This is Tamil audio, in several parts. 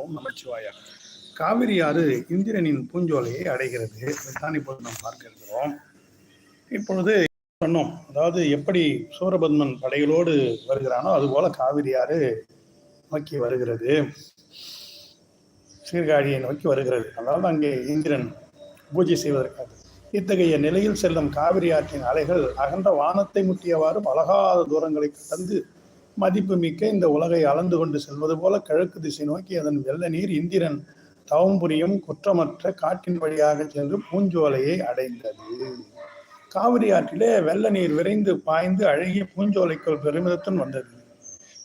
ஓம் நமச்சிவாயா. காவிரி ஆறு இந்திரனின் பூஞ்சோலையை அடைகிறது. இதைத்தான் இப்போது நாம் பார்க்க இருக்கிறோம். இப்பொழுது சொன்னோம் அதாவது எப்படி சூரபத்மன் படைகளோடு வருகிறானோ அதுபோல காவிரி ஆறு நோக்கி வருகிறது. சீர்காழியை நோக்கி வருகிறது. அதாவது அங்கே இந்திரன் பூஜை செய்வதற்காக. இத்தகைய நிலையில் செல்லும் காவிரி ஆற்றின் அலைகள் அகன்ற வானத்தை முட்டியவாறு அழகாத தூரங்களை கடந்து மதிப்புமிக்க இந்த உலகை அளந்து கொண்டு செல்வது போல கிழக்கு திசை நோக்கி அதன் வெள்ள நீர் இந்திரன் தவம் புரியும் குற்றமற்ற காட்டின் வழியாக சென்று பூஞ்சோலையை அடைந்தது. காவிரி ஆற்றிலே வெள்ள நீர் விரைந்து பாய்ந்து அழகிய பூஞ்சோலைக்குள் பெருமிதத்துடன் வந்தது.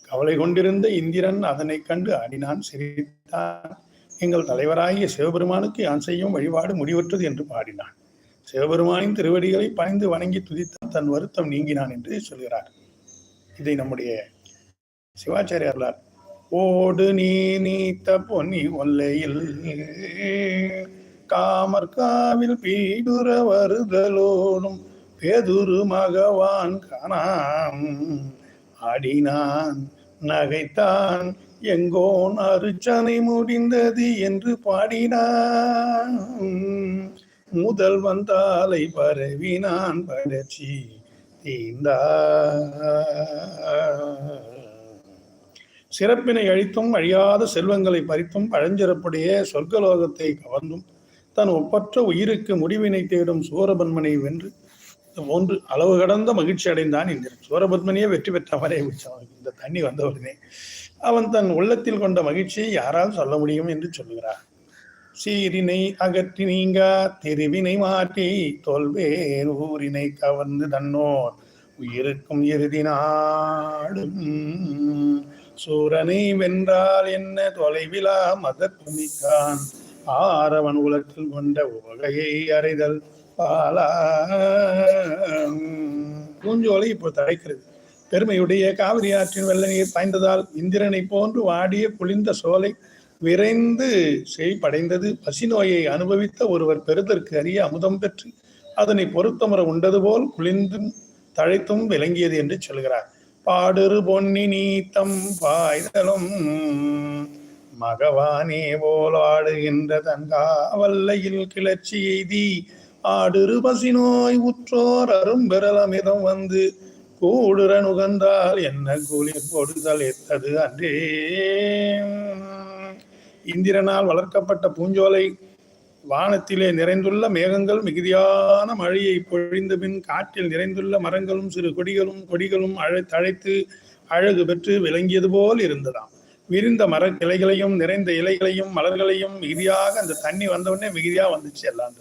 கவலை கொண்டிருந்த இந்திரன் அதனைக் கண்டு அடினான் சிரித்தான். எங்கள் தலைவராகிய சிவபெருமானுக்கு யான் செய்யும் வழிபாடு முடிவற்றது? என்று பாடினான். சிவபெருமானின் திருவடிகளை பணிந்து வணங்கி துதித்தான் தன் வருத்தம் நீங்கினான் என்று சொல்கிறார். இதை நம்முடைய சிவாச்சாரியார் ஓடு நீ நீத்த பொன்னி ஒல்லையில் காமர்காவில் பீடுர வருதலோடும் பேதுரு மகவான் காணாம். ஆடினான் நகைத்தான் எங்கோன் அருச்சனை முடிந்தது என்று பாடினான். முதல் வந்தாலை பரவினான் பரட்சி தீந்தா சிறப்பினை அழித்தும் அழியாத செல்வங்களை பறித்தும் பழஞ்சிறப்புடைய சொர்க்கலோகத்தை கவர்ந்தும் தன் ஒப்பற்ற உயிருக்கு முடிவினை தேடும் சூரபன்மனை வென்று ஒன்று அளவு கடந்த மகிழ்ச்சி அடைந்தான் இந்திரன். சூரபத்மனியே வெற்றி பெற்றவரே இந்த தண்ணி வந்தவுடனே அவன் தன் உள்ளத்தில் கொண்ட மகிழ்ச்சியை யாரால் சொல்ல முடியும் என்று சொல்லுகிறார். சீரினை அகற்றி நீங்கா தெருவினை மாற்றி தொல்வேர் ஊரினை கவர்ந்து தன்னோர் உயிருக்கும் இறுதி நாடும். சூரனை வென்றால் என்ன தொலைவிலா மதத்துமிக்கான் ஆரவன் உலகத்தில் கொண்ட உவகையை அறிதல் பாலா பூஞ்சோலை இப்போ தடைக்கிறது பெருமையுடைய காவிரி ஆற்றின் வெள்ள நீர் பாய்ந்ததால் இந்திரனை போன்று வாடிய குளிர்ந்த சோலை விரைந்து செய்படைந்தது பசி நோயை அனுபவித்த ஒருவர் பெறுதற்கு அறிய அமுதம் பெற்று அதனை பொருத்தமுற உண்டது போல் குளிர்ந்தும் தழைத்தும் விளங்கியது என்று சொல்கிறார். பாடுறு பொன்னி நீத்தம் பாய்தலும். மகவானே போலாடுகின்ற ஆடுகின்ற தன்காவல்லையில் கிளர்ச்சி எய்தி ஆடுரு பசி நோய் உற்றோர் அரும்பெறலமிதம் வந்து கூடுற நுகர்ந்தால் என்ன கூலிர் கொடுதல் எத்தது அன்றே. இந்திரனால் வளர்க்கப்பட்ட பூஞ்சோலை வானத்திலே நிறைந்துள்ள மேகங்கள் மிகுதியான மழையை பொழிந்த பின் காற்றில் நிறைந்துள்ள மரங்களும் சிறு கொடிகளும் கொடிகளும் அழை தழைத்து அழகு பெற்று விளங்கியது போல் இருந்ததாம். விரிந்த மர கிளைகளையும் நிறைந்த இலைகளையும் மலர்களையும் மிகுதியாக அந்த தண்ணி வந்தவுடனே மிகுதியா வந்துச்சு எல்லாம்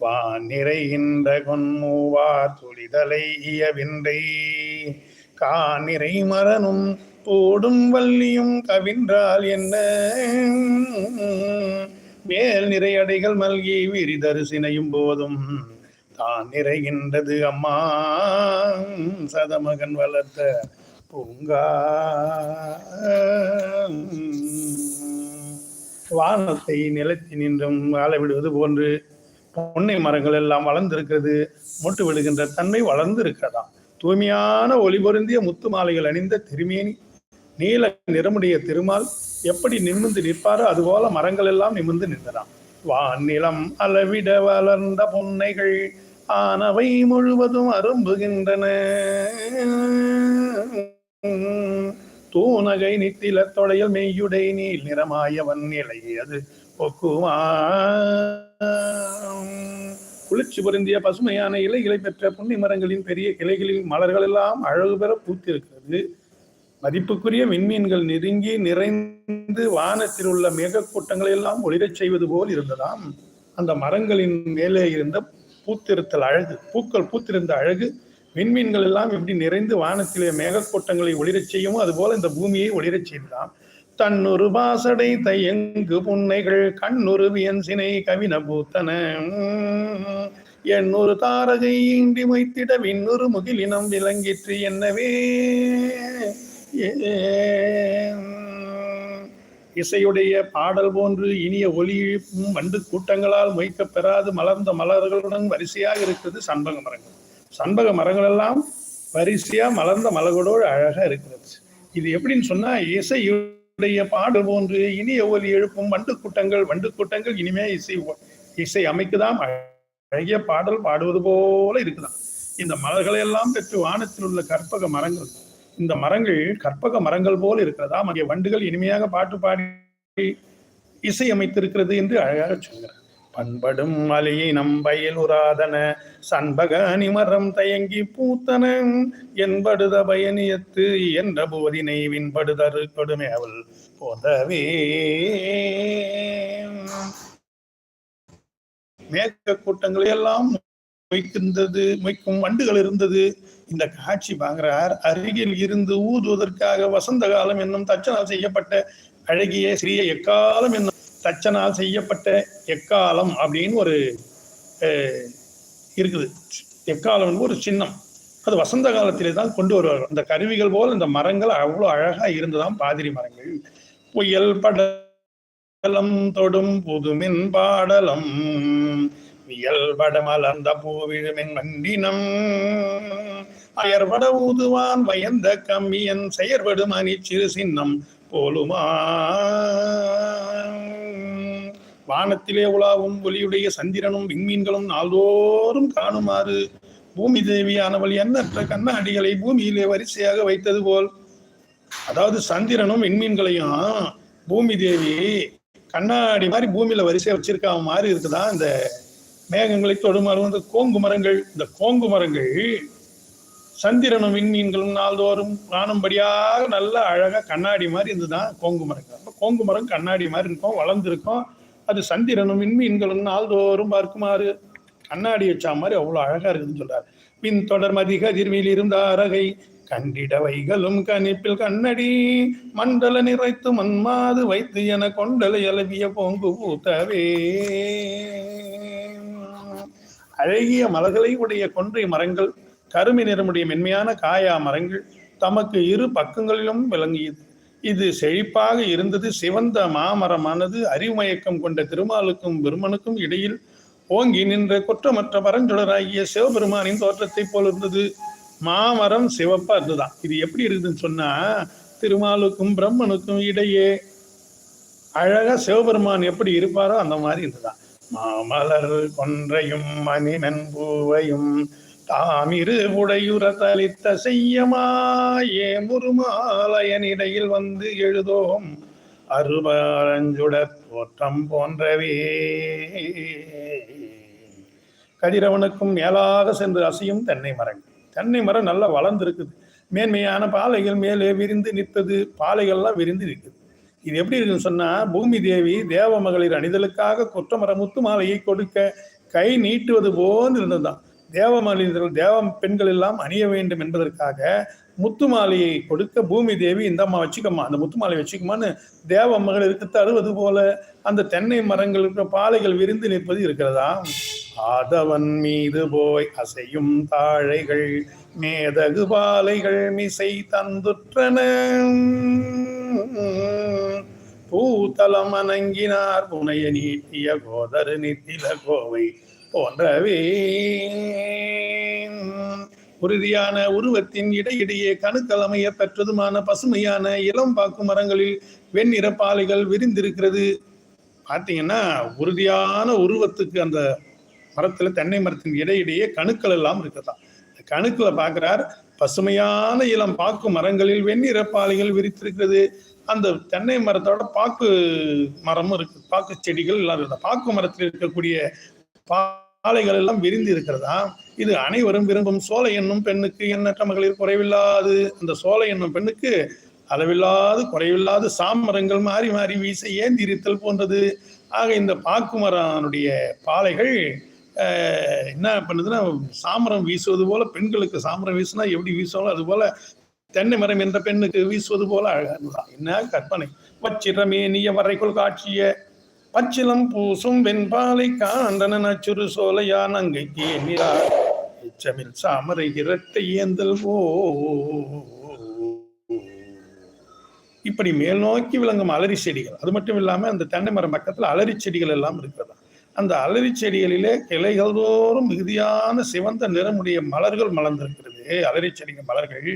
வான் நிறைகின்ற கொன்மூவார் துளிதலை இயவின்றை காநிறை மரனும் போடும் வள்ளியும் கவின்றால் என்ன? மேல் நிறை அடைகள் மல்கி விரிதரிசினையும் போதும். தான் நிறைகின்றது அம்மா. சதமகன் வளர்த்த பூங்கா. வானத்தை நிலத்தி நின்றும் வாழ விடுவது போன்று பொன்னை மரங்கள் எல்லாம் வளர்ந்திருக்கிறது. மொட்டு விடுகின்ற தன்மை வளர்ந்து இருக்கிறதாம் தூய்மையான ஒளி பொருந்திய முத்து மாலைகள் அணிந்த திருமேனி. நீல நிறமுடைய திருமால் எப்படி நிமிர்ந்து நிற்பாரோ அதுபோல மரங்கள் எல்லாம் நிமிர்ந்து நின்றதாம். வானிலம் அளவிட வளர்ந்த பொன்னைகள் ஆனவை முழுவதும் அரும்புகின்றன. தூணகை நித்தில தொடையில் மெய்யுடை நீல் நிறமாயவன் நிலை அது ஒக்குமா குளிர்ச்சி பொருந்திய பசுமையான இலைகளை பெற்ற புண்ணி மரங்களின் பெரிய இலைகளில் மலர்கள் எல்லாம் அழகு பெற பூத்திருக்கிறது. மதிப்புக்குரிய விண்மீன்கள் நெருங்கி நிறைந்து வானத்தில் உள்ள மேகக்கூட்டங்களை எல்லாம் ஒளிரச் செய்வது போல் இருந்ததாம். அந்த மரங்களின் மேலே இருந்த பூத்திருத்தல் அழகு பூக்கள் பூத்திருந்த அழகு விண்மீன்கள் எல்லாம் எப்படி நிறைந்து வானத்திலே மேகக்கூட்டங்களை ஒளிரச் செய்யுமோ அதுபோல இந்த பூமியை ஒளிரச் செய்ததாம். தன்னொரு பாசடை தையங்கு புன்னைகள் கண்ணொரு வியன்சினை கவின பூத்தன. எண்ணொரு தாரகை ஈண்டி வைத்திட விண்ணொரு முகிலினம் விளங்கிற்று என்னவே. இசையுடைய பாடல் போன்று இனிய ஒலி இழுப்பும் வண்டு கூட்டங்களால் மொய்க்க பெறாது மலர்ந்த மலர்களுடன் வரிசையாக இருக்கிறது சண்பக மரங்கள். சண்பக மரங்கள் எல்லாம் வரிசையா மலர்ந்த மலர்களோடு அழகா இருக்கிறது. இது எப்படின்னு சொன்னா இசையுடைய பாடல் போன்று இனிய ஒலி எழுப்பும் வண்டு கூட்டங்கள் வண்டு கூட்டங்கள் இனிமே இசை இசை அமைக்குதாம். அழகிய பாடல் பாடுவது போல இருக்குதான் இந்த மலர்களை எல்லாம் பெற்று வானத்தில் உள்ள கற்பக மரங்கள். இந்த மரங்கள் கற்பக மரங்கள் போல் இருக்கிறதாம் அங்கே வண்டுகள் இனிமையாக பாட்டு பாடி இசை அமைத்திருக்கிறது என்று அழகாக சொல்கிறார். பண்படும் மலையை நம்பையில் உராதன சண்பக அணிமரம் தயங்கி பூத்தன என்படுத பயனியத்து என்ற போதினை விண்படுதரு அவள் போதவே. மேற்க கூட்டங்களை எல்லாம் மொய்க்கின்றது மொய்க்கும் வண்டுகள் இருந்தது. இந்த காட்சி பாங்கிறார் அருகில் இருந்து ஊதுவதற்காக வசந்த காலம் என்னும் தச்சனால் செய்யப்பட்ட அழகிய சிறிய எக்காலம் என்னும் தச்சனால் செய்யப்பட்ட எக்காலம் அப்படின்னு ஒரு இருக்குது. எக்காலம் ஒரு சின்னம். அது வசந்த காலத்திலே தான் கொண்டு வருவார் அந்த கருவிகள் போல் இந்த மரங்கள் அவ்வளோ அழகா இருந்ததாம் பாதிரி மரங்கள். புயல் படலம் தொடும் புதுமின் பாடலம். இயல்பட மலர்ந்த பூவிழுமின் வண்டினம் அயர்பட ஊதுவான் வயந்த கம்மியன் செயற்படும் அணிச்சிறு சின்னம் போலுமா வானத்திலே உலாவும் ஒலியுடைய சந்திரனும் விண்மீன்களும் நாள்தோறும் காணுமாறு. பூமி தேவியானவள் எண்ணற்ற கண்ணாடிகளை பூமியிலே வரிசையாக வைத்தது போல். அதாவது சந்திரனும் விண்மீன்களையும் பூமி தேவி கண்ணாடி மாதிரி பூமியில வரிசையா வச்சிருக்க மாதிரி இருக்குதா இந்த மேகங்களை தொடுமாறு இந்த கோங்கு மரங்கள் இந்த கோங்கு மரங்கள் சந்திரனும் விண்மீன்களும் நாள்தோறும் காணும்படியாக நல்ல அழகாக கண்ணாடி மாதிரி இருந்துதான் கோங்கு மரங்கள். அப்போ கோங்கு மரம் கண்ணாடி மாதிரி இருக்கும் வளர்ந்துருக்கும். அது சந்திரனும் விண்மீன்களும் நாள்தோறும் பார்க்குமாறு கண்ணாடி வச்சா மாதிரி அவ்வளோ அழகாக இருக்குதுன்னு சொல்கிறார் பின் தொடர் மதிக அதிர்வில் இருந்த அரகை கண்டிட வைகளும் கணிப்பில் கண்ணடி மண்டல நிறைத்து மன்மாது வைத்து என கொண்டலை அலவிய பொங்கு பூத்தவே. அழகிய மலர்களை உடைய கொன்றை மரங்கள் கருமை நிறமுடைய மென்மையான காயா மரங்கள் தமக்கு இரு பக்கங்களிலும் விளங்கியது. இது செழிப்பாக இருந்தது சிவந்த மாமரமானது அறிவுமயக்கம் கொண்ட திருமாலுக்கும் பெருமனுக்கும் இடையில் ஓங்கி நின்ற குற்றமற்ற பரஞ்சுடராகிய சிவபெருமானின் தோற்றத்தை போல் இருந்தது மாமரம் சிவப்பா இருந்துதான் இது எப்படி இருக்குதுன்னு சொன்னா திருமாலுக்கும் பிரம்மனுக்கும் இடையே அழகா சிவபெருமான் எப்படி இருப்பாரோ அந்த மாதிரி இருந்துதான் மாமலர் கொன்றையும் மணிமன் பூவையும் தாமிரு உடையுற தளித்த செய்யமாயே முருமாலயனிடையில் வந்து எழுதோம். அருபரஞ்சுடர் தோற்றம் போன்றவே. கதிரவனுக்கும் மேலாக சென்று அசையும் தென்னை மரங்கள். தென்னை மரம் நல்லா வளர்ந்துருக்குது. மேன்மையான பாலைகள் மேலே விரிந்து நிற்பது பாலைகள்லாம் விரிந்து நிற்குது. இது எப்படி இருக்குன்னு சொன்னா பூமி தேவி தேவ மகளிர் அணிதலுக்காக குற்றமர முத்து மாலையை கொடுக்க கை நீட்டுவது போன்று இருந்ததுதான். தேவ மகளிர்கள் தேவ பெண்கள் எல்லாம் அணிய வேண்டும் என்பதற்காக முத்து மாலையை கொடுக்க பூமி தேவி இந்த அம்மா வச்சுக்கம்மா அந்த முத்து மாலை வச்சுக்கமான்னு தேவ மகளிருக்கு தருவது போல அந்த தென்னை மரங்களுக்கு பாலைகள் விரிந்து நிற்பது இருக்கிறதா? ஆதவன் மீது போய் அசையும் தாழைகள் மேதகு பாலைகள் மிசை தந்துற்றன. பூத்தலம் அணங்கினார் புனைய நீட்டிய கோதரு நித்தில கோவை போன்றவே. உறுதியான உருவத்தின் இடையிடையே கணுக்களமைய பெற்றதுமான பசுமையான இளம் பாக்கு மரங்களில் வெண்ணிற பாலைகள் விரிந்திருக்கிறது. பார்த்தீங்கன்னா உறுதியான உருவத்துக்கு அந்த மரத்துல தென்னை மரத்தின் இடையிடையே கணுக்கள் எல்லாம் இருக்குதாம் கணுக்களை பார்க்கிறார் பசுமையான இளம் பாக்கு மரங்களில் வெண்ணிற பாலைகள் விரித்திருக்கிறது. அந்த தென்னை மரத்தோட பாக்கு மரமும் இருக்கு. பாக்கு செடிகள் எல்லாம் இருக்கு. பாக்கு மரத்தில் இருக்கக்கூடிய பாலைகள் எல்லாம் விரிந்து இருக்கிறதா? இது அனைவரும் விரும்பும் சோலை என்னும் பெண்ணுக்கு எண்ணற்ற மகளிர் குறைவில்லாது. அந்த சோலை என்னும் பெண்ணுக்கு அளவில்லாது குறைவில்லாது சாமரங்கள் மாறி மாறி வீச ஏந்திரித்தல் போன்றது. ஆக இந்த பாக்குமரனுடைய பாலைகள் என்ன பண்ணுதுன்னா சாமரம் வீசுவது போல பெண்களுக்கு சாமரம் வீசுனா எப்படி வீசுவாங்களோ அது போல தென்னை மரம் என்ற பெண்ணுக்கு வீசுவது போல அழகா. என்ன கற்பனை. வச்சிரமே நீய வரைக்குள் காட்சிய பச்சிலம் பூசும் வெண்பாலை காண்டன நச்சுறு சோலையான் அங்கைக்கு தேனிரா. எச்சமில் சாமரை இரட்டை ஏந்தல் போ இப்படி மேல் நோக்கி விளங்கும் அலரி செடிகள். அது மட்டும் இல்லாம அந்த தென்னை மரம் பக்கத்துல அலரி செடிகள் எல்லாம் இருக்கிறதா. அந்த அலரி செடிகளிலே கிளைகள் தோறும் மிகுதியான சிவந்த நிறமுடைய மலர்கள் மலர்ந்திருக்கிறது. அலரி செடிகள் மலர்கள்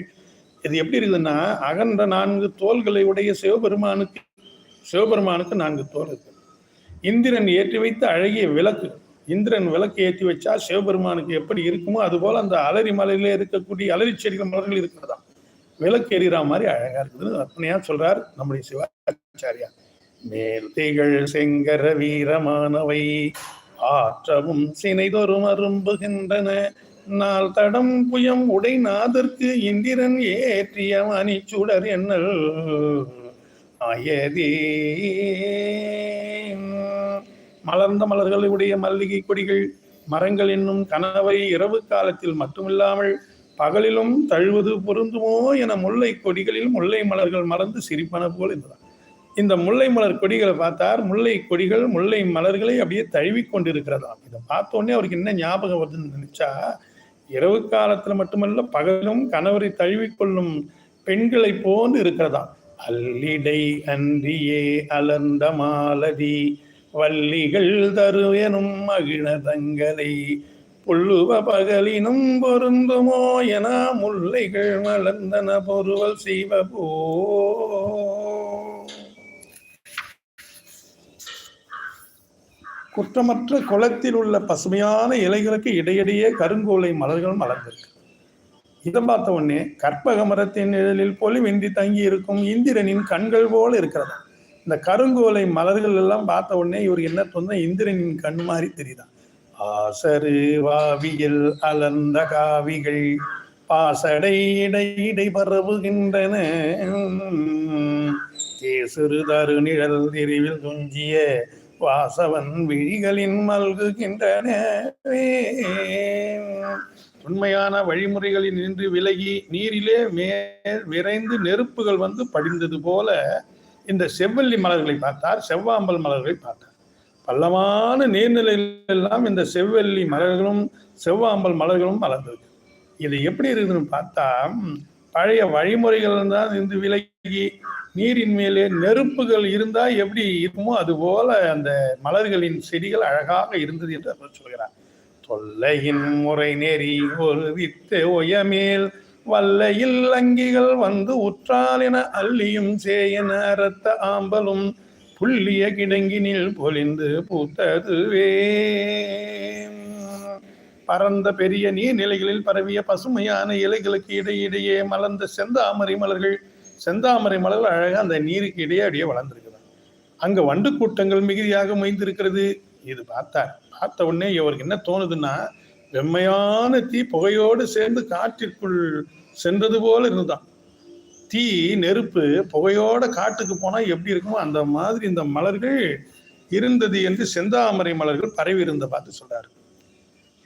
இது எப்படி இருக்குதுன்னா அகன்ற நான்கு தோள்களை உடைய சிவபெருமானுக்கு சிவபெருமானுக்கு நான்கு தோல் இருக்கு. இந்திரன் ஏற்றி வைத்த அழகிய விளக்கு. இந்திரன் விளக்கு ஏற்றி வச்சா சிவபெருமானுக்கு எப்படி இருக்குமோ அதுபோல் அந்த அலரி மலையில இருக்கக்கூடிய அலரி செடிகள் மலர்கள் இருக்கிறதா? விளக்கு எறிகிற மாதிரி அழகா இருக்குதுன்னு அத்தனையா சொல்றார் நம்முடைய சிவாச்சாரியா. மேல் திகழ் செங்கர வீரமானவை ஆற்றவும் சினைதொரும் அரும்புகின்றன நாள் தடம் புயம் உடை நாதற்கு இந்திரன் ஏற்றிய மணி சுடர் என்னல் அயதே மலர்ந்த மலர்களுடைய மல்லிகை கொடிகள் மரங்கள் என்னும் கனவை இரவு காலத்தில் மட்டுமில்லாமல் பகலிலும் தழுவது பொருந்துமோ என முல்லை கொடிகளில் முல்லை மலர்கள் மலர்ந்து சிரிப்பன போல் என்றார் இந்த முல்லை மலர் கொடிகளை பார்த்தார் முல்லை கொடிகள் முல்லை மலர்களை அப்படியே தழுவி கொண்டிருக்கிறதாம். இதை பார்த்தோன்னே அவருக்கு என்ன ஞாபகம் வருதுன்னு நினைச்சா இரவு காலத்தில் மட்டுமல்ல பகலும் கணவரை தழுவிக்கொள்ளும் பெண்களை போன்று இருக்கிறதாம். அல்லிடை அன்றியே அலர்ந்த மாலதி வள்ளிகள் தருவெனும் மகிழதங்களை புல்லுவ பகலினும் பொருந்துமோ என முல்லைகள் மலர்ந்தன பொருவல் செய்வபோ குற்றமற்ற குளத்தில் உள்ள பசுமையான இலைகளுக்கு இடையிடையே கருங்கோலை மலர்கள் மலர்ந்திருக்கு. இதை பார்த்த உடனே கற்பக மரத்தின் நிழலில் பொலிவின்றி தங்கி இருக்கும் இந்திரனின் கண்கள் போல இருக்கிறதா. இந்த கருங்கோலை மலர்கள் எல்லாம் பார்த்த உடனே இவர் என்ன தோணுதா இந்திரனின் கண் மாதிரி தெரியுதான் ஆசரு வாவியில் அலர்ந்த காவிகள் பாசடை இடை இடை பரவுகின்றன. கேசுரு நிழல் தெரிவில் துஞ்சிய வாசவன் விழிகளின் மல்குகின்றன உண்மையான வழிமுறைகளில் நின்று விலகி நீரிலே மேல் விரைந்து நெருப்புகள் வந்து படிந்தது போல இந்த செவ்வல்லி மலர்களை பார்த்தார் செவ்வாம்பல் மலர்களை பார்த்தார். பள்ளமான நீர்நிலையிலெல்லாம் இந்த செவ்வல்லி மலர்களும் செவ்வாம்பல் மலர்களும் மலர்ந்தது. இது எப்படி இருக்குதுன்னு பார்த்தா பழைய வழிமுறைகள் தான் இருந்து விலகி நீரின் மேலே நெருப்புகள் இருந்தா எப்படி இருக்குமோ அது போல அந்த மலர்களின் செடிகள் அழகாக இருந்தது என்று அவர் சொல்கிறார். தொல்லையின் முறை நெறி ஒரு வித்து ஒயமேல் வல்லையில் அங்கிகள் வந்து உற்றால் என அள்ளியும் சேயன ரத்த ஆம்பலும் புள்ளிய கிடங்கினில் பொலிந்து பூத்ததுவே. பரந்த பெரிய நீர்நிலைகளில் பரவிய பசுமையான இலைகளுக்கு இடையிடையே மலர்ந்த செந்தாமரை மலர்கள் செந்தாமரை மலர்கள் அழகாக அந்த நீருக்கு இடையே அப்படியே வளர்ந்துருக்குது. அங்கே வண்டு கூட்டங்கள் மிகுதியாக மொய்ந்திருக்கிறது. இது பார்த்தார் பார்த்த உடனே இவருக்கு என்ன தோணுதுன்னா வெம்மையான தீ புகையோடு சேர்ந்து காற்றிற்குள் சென்றது போல இருந்துதான். தீ நெருப்பு புகையோட காட்டுக்கு போனால் எப்படி இருக்குமோ அந்த மாதிரி இந்த மலர்கள் இருந்தது என்று செந்தாமரை மலர்கள் பரவி இருந்த பார்த்து சொல்றாரு.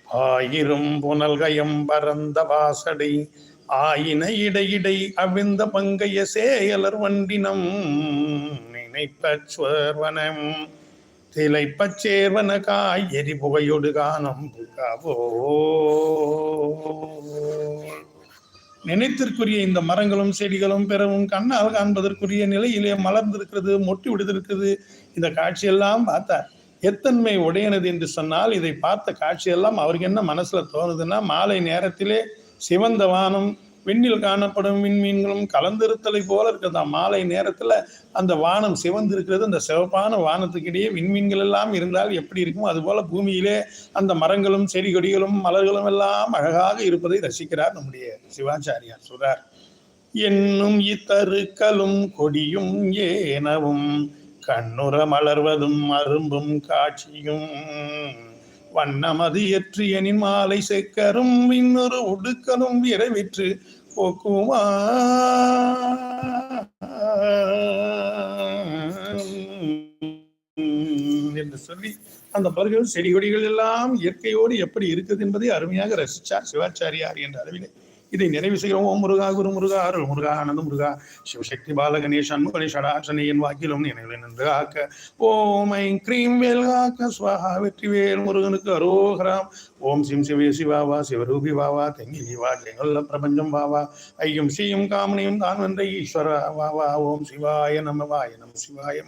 ஆயிரும் புனல்கயம் பரந்த வாசடை ஆயின இடையிடை அவிழ்ந்த பங்கைய சேயலர் வண்டினம் நினைப்பச்சுவனம் திளைப்பச் சேர்வன காய்கறி புகையொடு காணும் நினைத்திற்குரிய இந்த மரங்களும் செடிகளும் பெறவும் கண்ணால் காண்பதற்குரிய நிலையிலே மலர்ந்திருக்கிறது மொட்டி விடுத்திருக்கிறது இந்த காட்சியெல்லாம் பார்த்தார். எத்தன்மை உடையனது என்று சொன்னால் இதை பார்த்த காட்சியெல்லாம் அவருக்கு என்ன மனசுல தோணுதுன்னா மாலை நேரத்திலே சிவந்த வானம் விண்ணில் காணப்படும் விண்மீன்களும் கலந்திருத்தலை போல இருக்கிறதா. மாலை நேரத்தில் அந்த வானம் சிவந்திருக்கிறது. அந்த சிவப்பான வானத்துக்கிடையே விண்மீன்கள் எல்லாம் இருந்தால் எப்படி இருக்கும் அதுபோல பூமியிலே அந்த மரங்களும் செடி கொடிகளும் மலர்களும் எல்லாம் அழகாக இருப்பதை ரசிக்கிறார் நம்முடைய சிவாச்சாரியார் சொல்றார். என்னும் இத்தருக்களும் கொடியும் ஏனவும் கண்ணுற மலர்வதும் அரும்பும் காட்சியும் வண்ணமது எற்றியனின் மாலை செக்கரும் இன்னொரு உடுக்கலும் விரைவிற்று போக்குமா? என்று சொல்லி அந்த மலர்கள் செடி கொடிகள் எல்லாம் இயற்கையோடு எப்படி இருக்குது என்பதை அருமையாக ரசிச்சார் சிவாச்சாரியார் என்ற அளவிலே. இதை நிறைவு செய்கிறோம் ஓம் முருகா குரு முருகா அருள் முருகா ஆனந்த முருகா சிவசக்தி பாலகணேஷ் அன்புகணி ஷடாசனையின் வாக்கிலும் நினைவில் நின்று காக்க. ஓம் ஐம் கிரீம் வேல் காக்க ஸ்வாஹா வெற்றி வேல் முருகனுக்கு அரோகராம். ஓம் சிம் சிவே சிவாவா சிவரூபி வாவா தெங்கிலி வா ஜெயங்கொல்ல பிரபஞ்சம் வாவா. ஐயும் சீயும் காமனையும் தான் வந்த ஈஸ்வரா வாவா. ஓம் சிவாய நம வாய நம சிவாய